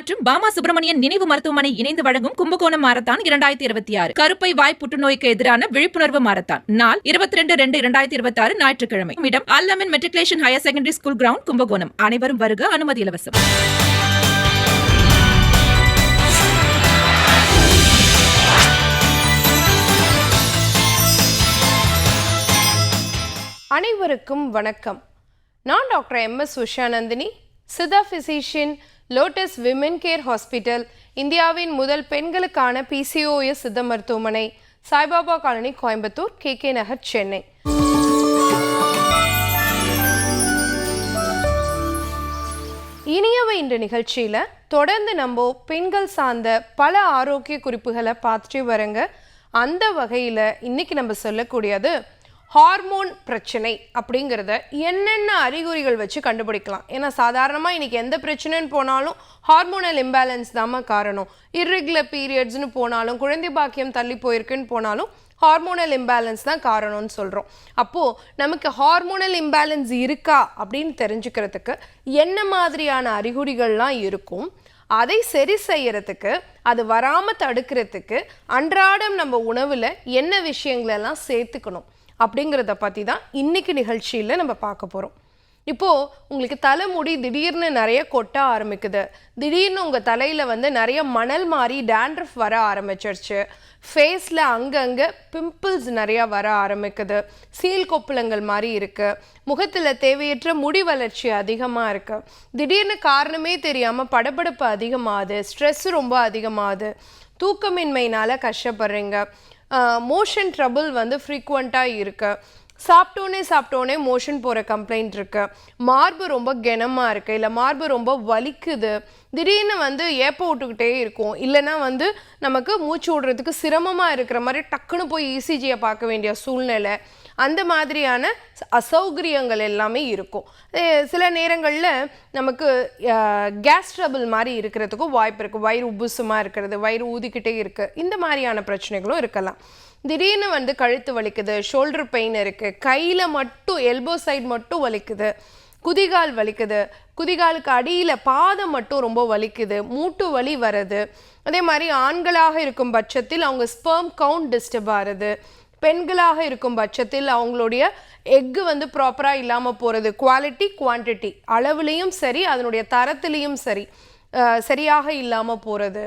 மற்றும் பாமா சுப்பிரமணியன் நினைவு மருத்துவமனை இணைந்து வழங்கும் கும்பகோணம் மாரத்தான் இரண்டாயிரத்தி இருபத்தி ஆறு. கருப்பை வாய் புற்றுநோய்க்கு எதிரான விழிப்புணர்வு மாரத்தான். நாள் இருபத்தி ரெண்டு ரெண்டு இரண்டாயிரத்தி இருபத்தி ஆறு ஞாயிற்றுக்கிழமை. இடம் Allaman matriculation higher secondary school ground Kumbakonam. அனைவரும் வருக அனுமதி இலவசம். அனைவருக்கும் வணக்கம். நான் doctor M S Ushanandhini Siddha physician Lotus women care hospital இந்தியாவின் முதல் பெண்களுக்கான பிசிஓஎஸ் சித்த மருத்துவமனை Saibaba colony Coimbatore K K Nagar Chennai. இனியவை இன்று நிகழ்ச்சியில் தொடர்ந்து நம்ம பெண்கள் சார்ந்த பல ஆரோக்கிய குறிப்புகளை பார்த்துட்டு வரங்க. அந்த வகையில் இன்னைக்கு நம்ம சொல்லக்கூடியது ஹார்மோன் பிரச்சனை அப்படிங்கிறத என்னென்ன அறிகுறிகள் வச்சு கண்டுபிடிக்கலாம்? ஏன்னா சாதாரணமாக இன்னைக்கு எந்த பிரச்சனைன்னு போனாலும் ஹார்மோனல் இம்பேலன்ஸ் தாம்மா காரணம். இர்ரெகுலர் பீரியட்ஸ்னு போனாலும் குழந்தை பாக்கியம் தள்ளி போயிருக்குன்னு போனாலும் ஹார்மோனல் இம்பேலன்ஸ் தான் காரணம்னு சொல்கிறோம் அப்போது நமக்கு ஹார்மோனல் இம்பேலன்ஸ் இருக்கா அப்படின்னு தெரிஞ்சுக்கிறதுக்கு என்ன மாதிரியான அறிகுறிகள்லாம் இருக்கும்? அதை சரி செய்யறதுக்கு அது வராமல் தடுக்கிறதுக்கு அன்றாடம் நம்ம உணவில் என்ன விஷயங்களெல்லாம் சேர்த்துக்கணும்? அப்படிங்கிறத பற்றி தான் இன்றைக்கி நிகழ்ச்சியில் நம்ம பார்க்க போகிறோம் இப்போது உங்களுக்கு தலைமுடி திடீர்னு நிறைய கொட்ட ஆரம்பிக்குது. திடீர்னு உங்கள் தலையில் வந்து நிறைய மணல் மாதிரி டேண்ட்ரஃப் வர ஆரம்பிச்சிருச்சு. ஃபேஸில் அங்கங்கே பிம்பிள்ஸ் நிறையா வர ஆரம்பிக்குது. சீல் கொப்பளங்கள் மாதிரி இருக்குது முகத்தில் தேவையற்ற முடி வளர்ச்சி அதிகமாக இருக்குது திடீர்னு காரணமே தெரியாமல் படபடப்பு அதிகமாகுது. ஸ்ட்ரெஸ் ரொம்ப அதிகமாகுது. தூக்கமின்மையினால் கஷ்டப்படுறீங்க. மோஷன் ட்ரபுள் வந்து ஃப்ரீக்குவெண்ட்டாக இருக்கு. சாப்பிட்டோன்னே சாப்பிட்டோன்னே மோஷன் போகிற கம்ப்ளைண்ட் இருக்கு. மார்பு ரொம்ப கனமாக இருக்குது இல்லை மார்பு ரொம்ப வலிக்குது. திடீர்னு வந்து ஏப்ப விட்டுக்கிட்டே இருக்கும். இல்லைன்னா வந்து நமக்கு மூச்சு விடுறதுக்கு சிரமமாக இருக்கிற மாதிரி டக்குன்னு போய் இசிஜியை பார்க்க வேண்டிய சூழ்நிலை. அந்த மாதிரியான அசௌகரியங்கள் எல்லாமே இருக்கும். சில நேரங்களில் நமக்கு கேஸ் ட்ரபிள் மாதிரி இருக்கிறதுக்கும் வாய்ப்பு இருக்குது வயிறு உப்புசமாக இருக்கிறது வயிறு ஊதிக்கிட்டே இருக்குது இந்த மாதிரியான பிரச்சனைகளும் இருக்கலாம். திடீர்னு வந்து கழுத்து வலிக்குது ஷோல்டர் பெயின் இருக்குது கையில் மட்டும் எல்போ சைடு மட்டும் வலிக்குது குதிகால் வலிக்குது குதிகாலுக்கு அடியில் பாதம் மட்டும் ரொம்ப வலிக்குது மூட்டு வலி வருது. அதே மாதிரி ஆண்களாக இருக்கும் பட்சத்தில் அவங்க ஸ்பெர்ம் கவுண்ட் டிஸ்டர்ப் ஆகுது. பெண்களாக இருக்கும் பட்சத்தில் அவங்களுடைய எக்கு வந்து ப்ராப்பராக இல்லாமல் போகிறது குவாலிட்டி குவான்டிட்டி அளவுலேயும் சரி அதனுடைய தரத்துலேயும் சரி சரியாக இல்லாமல் போகிறது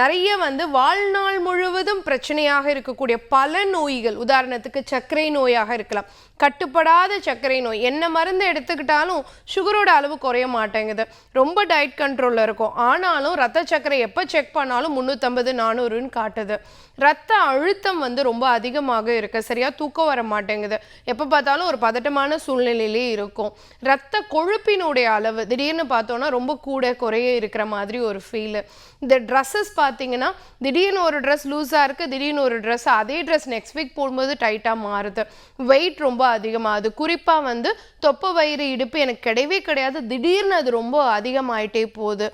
நிறைய வந்து வாழ்நாள் முழுவதும் பிரச்சனையாக இருக்கக்கூடிய பல நோய்கள் உதாரணத்துக்கு சர்க்கரை நோயாக இருக்கலாம். கட்டுப்படாத சர்க்கரை நோய் என்ன மருந்து எடுத்துக்கிட்டாலும் சுகரோட அளவு குறைய மாட்டேங்குது. ரொம்ப டயட் கண்ட்ரோலில் இருக்கும். ஆனாலும் ரத்த சர்க்கரை எப்போ செக் பண்ணாலும் முந்நூற்றம்பது நானூறுன்னு காட்டுது. ரத்த அழுத்தம் வந்து ரொம்ப அதிகமாக இருக்கு. சரியாக தூக்கம் வர மாட்டேங்குது. எப்போ பார்த்தாலும் ஒரு பதட்டமான சூழ்நிலையிலே இருக்கும். ரத்த கொழுப்பினுடைய அளவு திடீர்னு பார்த்தோன்னா ரொம்ப கூட குறைய இருக்கிற மாதிரி ஒரு ஃபீலு இந்த ட்ரெஸ் ட்ரெஸ்ஸஸ் பார்த்தீங்கன்னா திடீர்னு ஒரு ட்ரெஸ் லூஸாக இருக்குது திடீர்னு ஒரு ட்ரெஸ் அதே ட்ரெஸ் நெக்ஸ்ட் வீக் போடும்போது டைட்டாக மாறுது. வெயிட் ரொம்ப அதிகமாகுது குறிப்பாக வந்து தொப்பை வயிறு இடுப்பு எனக்கு கிடையவே கிடையாது. திடீர்னு அது ரொம்ப அதிகமாயிட்டே போகுது.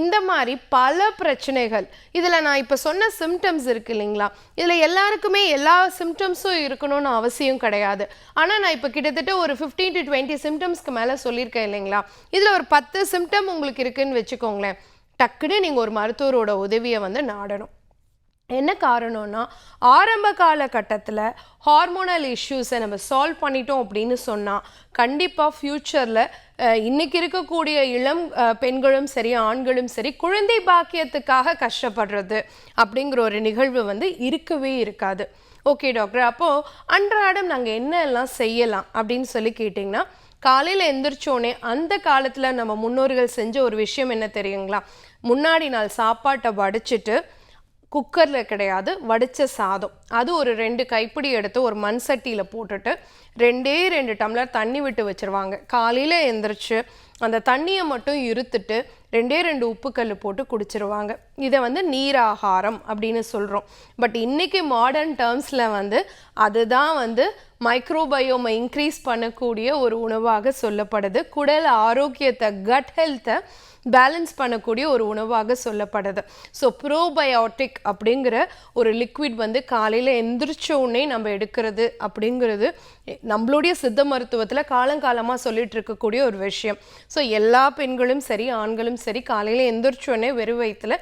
இந்த மாதிரி பல பிரச்சனைகள். இதில் நான் இப்போ சொன்ன சிம்டம்ஸ் இருக்கு இல்லைங்களா? இதில் எல்லாருக்குமே எல்லா சிம்டம்ஸும் இருக்கணும்னு அவசியம் கிடையாது. ஆனால் நான் இப்போ கிட்டத்தட்ட ஒரு ஃபிஃப்டீன் டு டுவெண்ட்டி சிம்டம்ஸ்க்கு மேலே சொல்லியிருக்கேன் இல்லைங்களா? இதில் ஒரு பத்து சிம்டம் உங்களுக்கு இருக்குதுன்னு வச்சுக்கோங்களேன். டக்குன்னு நீங்கள் ஒரு மருத்துவரோட உதவியை வந்து நாடணும். என்ன காரணம்னா ஆரம்ப காலகட்டத்தில் ஹார்மோனல் இஷ்யூஸை நம்ம சால்வ் பண்ணிட்டோம் அப்படின்னு சொன்னால் கண்டிப்பாக ஃப்யூச்சரில் இன்றைக்கி இருக்கக்கூடிய இளம் பெண்களும் சரி ஆண்களும் சரி குழந்தை பாக்கியத்துக்காக கஷ்டப்படுறது அப்படிங்கிற ஒரு நிகழ்வு வந்து இருக்கவே இருக்காது. ஓகே டாக்டர் அப்போது அன்றாடம் நாங்கள் என்னெல்லாம் செய்யலாம் அப்படின்னு சொல்லி கேட்டிங்கன்னா காலையில் எந்திரிச்சோடனே அந்த காலத்தில் நம்ம முன்னோர்கள் செஞ்ச ஒரு விஷயம் என்ன தெரியுங்களா? முன்னாடி நாள் சாப்பாட்டை வடிச்சிட்டு குக்கரில் கிடையாது வடித்த சாதம். அது ஒரு ரெண்டு கைப்பிடி எடுத்து ஒரு மண் சட்டியில் போட்டுட்டு ரெண்டே ரெண்டு டம்ளர் தண்ணி விட்டு வச்சிருவாங்க. காலையில் எந்திரிச்சு அந்த தண்ணியை மட்டும் இருத்துட்டு ரெண்டே ரெண்டு உப்புக்கல் போட்டு குடிச்சிருவாங்க. இதை வந்து நீராகாரம் அப்படின்னு சொல்கிறோம் பட் இன்றைக்கி மாடர்ன் டேர்ம்ஸில் வந்து அதுதான் வந்து மைக்ரோபயோமை இன்க்ரீஸ் பண்ணக்கூடிய ஒரு உணவாக சொல்லப்படுது. குடல் ஆரோக்கியத்தை கட் ஹெல்த்தை பேலன்ஸ் பண்ணக்கூடிய ஒரு உணவாக சொல்லப்படுது. ஸோ ப்ரோபயோட்டிக் அப்படிங்கிற ஒரு லிக்விட் வந்து காலையில் எந்திரிச்ச உடனே நம்ம எடுக்கிறது அப்படிங்கிறது நம்மளுடைய சித்த மருத்துவத்தில் காலங்காலமாக சொல்லிட்டு இருக்கக்கூடிய ஒரு விஷயம். ஸோ எல்லா பெண்களும் சரி ஆண்களும் சரி காலையில் எந்திரிச்ச உடனே வெறும் வயிற்றுல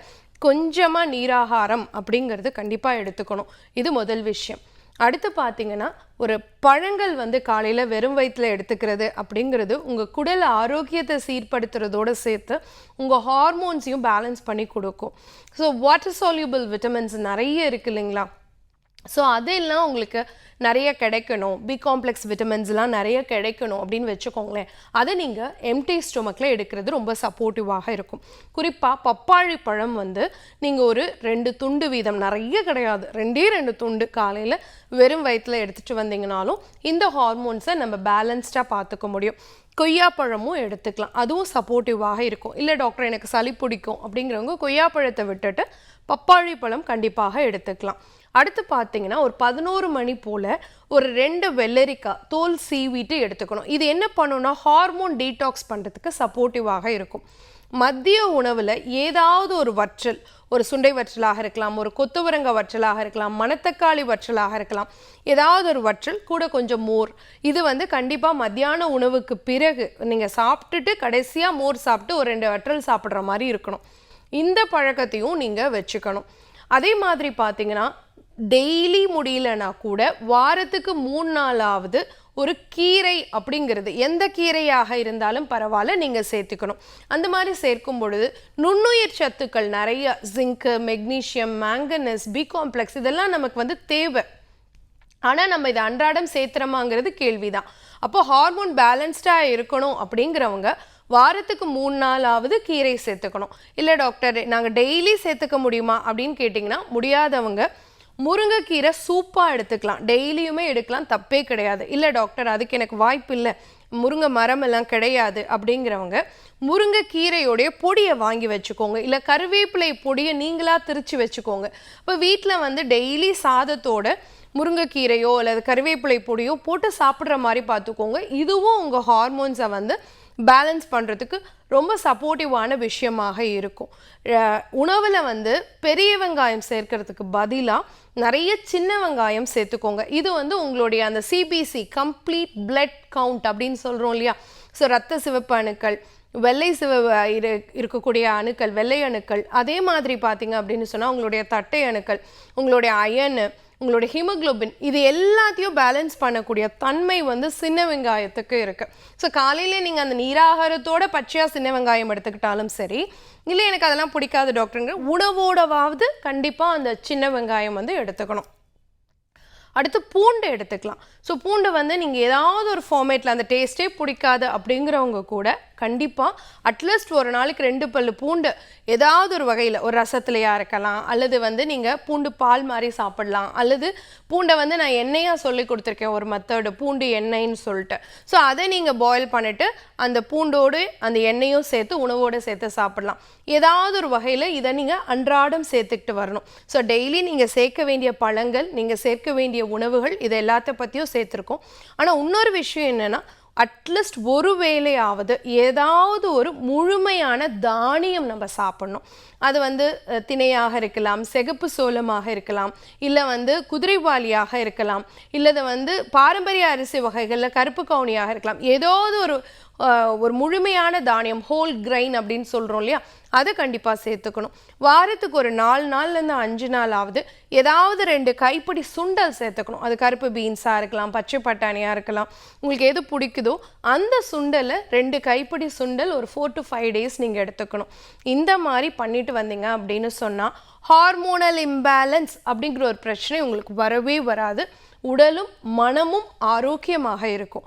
கொஞ்சமாக நீராகாரம் அப்படிங்கிறது கண்டிப்பாக எடுத்துக்கணும். இது முதல் விஷயம். அடுத்து பார்த்தீங்கன்னா ஒரு பழங்கள் வந்து காலையில் வெறும் வயிற்றில் எடுத்துக்கிறது அப்படிங்கிறது உங்கள் குடல் ஆரோக்கியத்தை சீர்படுத்துறதோடு சேர்த்து உங்கள் ஹார்மோன்ஸையும் பேலன்ஸ் பண்ணி கொடுக்கும். ஸோ வாட்டர் சால்யூபிள் விட்டமின்ஸ் நிறைய இருக்குது இல்லைங்களா? ஸோ அதெல்லாம் உங்களுக்கு நிறைய கிடைக்கணும். பி காம்ப்ளெக்ஸ் விட்டமின்ஸ்லாம் நிறைய கிடைக்கணும் அப்படின்னு வச்சுக்கோங்களேன். அதை நீங்கள் எம்டி ஸ்டொமக்கில் எடுக்கிறது ரொம்ப சப்போர்ட்டிவாக இருக்கும். குறிப்பாக பப்பாளி பழம் வந்து நீங்கள் ஒரு ரெண்டு துண்டு வீதம் நிறைய கிடையாது. ரெண்டே ரெண்டு துண்டு காலையில் வெறும் வயிற்றில் எடுத்துகிட்டு வந்தீங்கனாலும் இந்த ஹார்மோன்ஸை நம்ம பேலன்ஸ்டாக பார்த்துக்க முடியும். கொய்யாப்பழமும் எடுத்துக்கலாம். அதுவும் சப்போர்ட்டிவாக இருக்கும். இல்லை டாக்டர் எனக்கு சளி பிடிக்கும் அப்படிங்கிறவங்க கொய்யாப்பழத்தை விட்டுட்டு பப்பாளி பழம் கண்டிப்பாக எடுத்துக்கலாம். அடுத்து பார்த்தீங்கன்னா ஒரு பதினோரு மணி போல் ஒரு ரெண்டு வெள்ளரிக்காய் தோல் சீவிட்டு எடுத்துக்கணும். இது என்ன பண்ணுன்னா ஹார்மோன் டீடாக்ஸ் பண்ணுறதுக்கு சப்போர்ட்டிவாக இருக்கும். மதிய உணவில் ஏதாவது ஒரு வற்றல் ஒரு சுண்டை வற்றலாக இருக்கலாம் ஒரு கொத்துவரங்க வற்றலாக இருக்கலாம் மணத்தக்காளி வற்றலாக இருக்கலாம் ஏதாவது ஒரு வற்றல் கூட கொஞ்சம் மோர். இது வந்து கண்டிப்பாக மத்தியான உணவுக்கு பிறகு நீங்கள் சாப்பிட்டுட்டு கடைசியாக மோர் சாப்பிட்டு ஒரு ரெண்டு வற்றல் சாப்பிட்ற மாதிரி இருக்கணும். இந்த பழக்கத்தையும் நீங்கள் வச்சுக்கணும். அதே மாதிரி பார்த்தீங்கன்னா டெய்லி முடியலனா கூட வாரத்துக்கு மூணு நாளாவது ஒரு கீரை அப்படிங்கிறது. எந்த கீரையாக இருந்தாலும் பரவாயில்ல நீங்கள் சேர்த்துக்கணும். அந்த மாதிரி சேர்க்கும் பொழுது நுண்ணுயிர் சத்துக்கள் நிறைய zinc magnesium manganese B complex இதெல்லாம் நமக்கு வந்து தேவை. ஆனால் நம்ம இதை அன்றாடம் சேர்த்துறோமாங்கிறது கேள்விதான். அப்போ ஹார்மோன் பேலன்ஸ்டாக இருக்கணும் அப்படிங்கிறவங்க வாரத்துக்கு மூணு நாளாவது கீரை சேர்த்துக்கணும். இல்லை டாக்டர் நாங்கள் டெய்லி சேர்த்துக்க முடியுமா அப்படின்னு கேட்டிங்கன்னா முடியாதவங்க முருங்கைக்கீரை சூப்பாக எடுத்துக்கலாம். டெய்லியுமே எடுக்கலாம். தப்பே கிடையாது. இல்லை டாக்டர் அதுக்கு எனக்கு வாய்ப்பு இல்லை. முருங்கை மரம் எல்லாம் கிடையாது அப்படிங்கிறவங்க முருங்கைக்கீரையோடைய பொடியை வாங்கி வச்சுக்கோங்க. இல்லை கருவேப்பிலை பொடியை நீங்களாக திரித்து வச்சுக்கோங்க. இப்போ வீட்டில் வந்து டெய்லி சாதத்தோட முருங்கைக்கீரையோ அல்லது கருவேப்பிலை பொடியோ போட்டு சாப்பிட்ற மாதிரி பார்த்துக்கோங்க. இதுவும் உங்கள் ஹார்மோன்ஸை வந்து பேலன்ஸ் பண்ணுறதுக்கு ரொம்ப சப்போர்ட்டிவான விஷயமாக இருக்கும். உணவில் வந்து பெரிய வெங்காயம் சேர்க்கறதுக்கு பதிலாக நிறைய சின்ன வெங்காயம் சேர்த்துக்கோங்க. இது வந்து உங்களுடைய அந்த சிபிசி கம்ப்ளீட் பிளட் கவுண்ட் அப்படின்னு சொல்கிறோம் இல்லையா? ஸோ ரத்த சிவப்பு அணுக்கள் வெள்ளை சிவ இரு இருக்கக்கூடிய அணுக்கள் வெள்ளை அணுக்கள் அதே மாதிரி பார்த்தீங்க அப்படின்னு சொன்னால் உங்களுடைய தட்டை அணுக்கள் உங்களுடைய அயனு உங்களுடைய ஹிமோக்ளோபின் இது எல்லாத்தையும் பேலன்ஸ் பண்ணக்கூடிய தன்மை வந்து சின்ன வெங்காயத்துக்கு இருக்குது ஸோ காலையில் நீங்கள் அந்த நீராகாரத்தோட பச்சையாக சின்ன வெங்காயம் எடுத்துக்கிட்டாலும் சரி இல்லை எனக்கு அதெல்லாம் பிடிக்காது டாக்டருங்க உணவோடவாவது கண்டிப்பாக அந்த சின்ன வெங்காயம் வந்து எடுத்துக்கணும். அடுத்து பூண்டு எடுத்துக்கலாம். ஸோ பூண்டு வந்து நீங்கள் ஏதாவது ஒரு ஃபார்மேட்டில் அந்த டேஸ்ட்டே பிடிக்காது அப்படிங்கிறவங்க கூட கண்டிப்பாக அட்லீஸ்ட் ஒரு நாளைக்கு ரெண்டு பல் பூண்டு ஏதாவது ஒரு வகையில் ஒரு ரசத்துலையாக இருக்கலாம் அல்லது வந்து நீங்கள் பூண்டு பால் மாதிரி சாப்பிடலாம் அல்லது பூண்டை வந்து நான் எண்ணெயாக சொல்லி கொடுத்துருக்கேன் ஒரு மெத்தடு பூண்டு எண்ணெய்ன்னு சொல்லிட்டு. ஸோ அதை நீங்கள் பாயில் பண்ணிவிட்டு அந்த பூண்டோடு அந்த எண்ணெயும் சேர்த்து உணவோடு சேர்த்து சாப்பிடலாம். ஏதாவது ஒரு வகையில் இதை நீங்கள் அன்றாடம் சேர்த்துக்கிட்டு வரணும். ஸோ டெய்லி நீங்கள் சேர்க்க வேண்டிய பழங்கள் நீங்கள் சேர்க்க வேண்டிய உணவுகள் இது எல்லாத்த பற்றியும் சேர்த்துருக்கோம். ஆனால் இன்னொரு விஷயம் என்னென்னா அட்லீஸ்ட் ஒரு வேளையாவது ஏதாவது ஒரு முழுமையான தானியம் நம்ம சாப்பிட்ணும். அது வந்து திணையாக இருக்கலாம் சிகப்பு சோளமாக இருக்கலாம் இல்லை வந்து குதிரைவாலியாக இருக்கலாம் இல்லை வந்து பாரம்பரிய அரிசி வகைகளில் கருப்பு கவுனியாக இருக்கலாம். ஏதாவது ஒரு ஒரு முழுமையான தானியம் ஹோல் கிரைன் அப்படின்னு சொல்கிறோம் இல்லையா? அதை கண்டிப்பாக சேர்த்துக்கணும். வாரத்துக்கு ஒரு நாலு நாள்லேருந்து அஞ்சு நாள் ஆகுது ஏதாவது ரெண்டு கைப்பிடி சுண்டல் சேர்த்துக்கணும். அது கருப்பு பீன்ஸாக இருக்கலாம் பச்சை பட்டாணியாக இருக்கலாம். உங்களுக்கு எது பிடிக்குதோ அந்த சுண்டலை ரெண்டு கைப்பிடி சுண்டல் ஒரு ஃபோர் டு ஃபைவ் டேஸ் நீங்கள் எடுத்துக்கணும். இந்த மாதிரி பண்ணிட்டு வந்தீங்க அப்படின்னு சொன்னால் ஹார்மோனல் இம்பேலன்ஸ் அப்படிங்கிற ஒரு பிரச்சனை உங்களுக்கு வரவே வராது. உடலும் மனமும் ஆரோக்கியமாக இருக்கும்.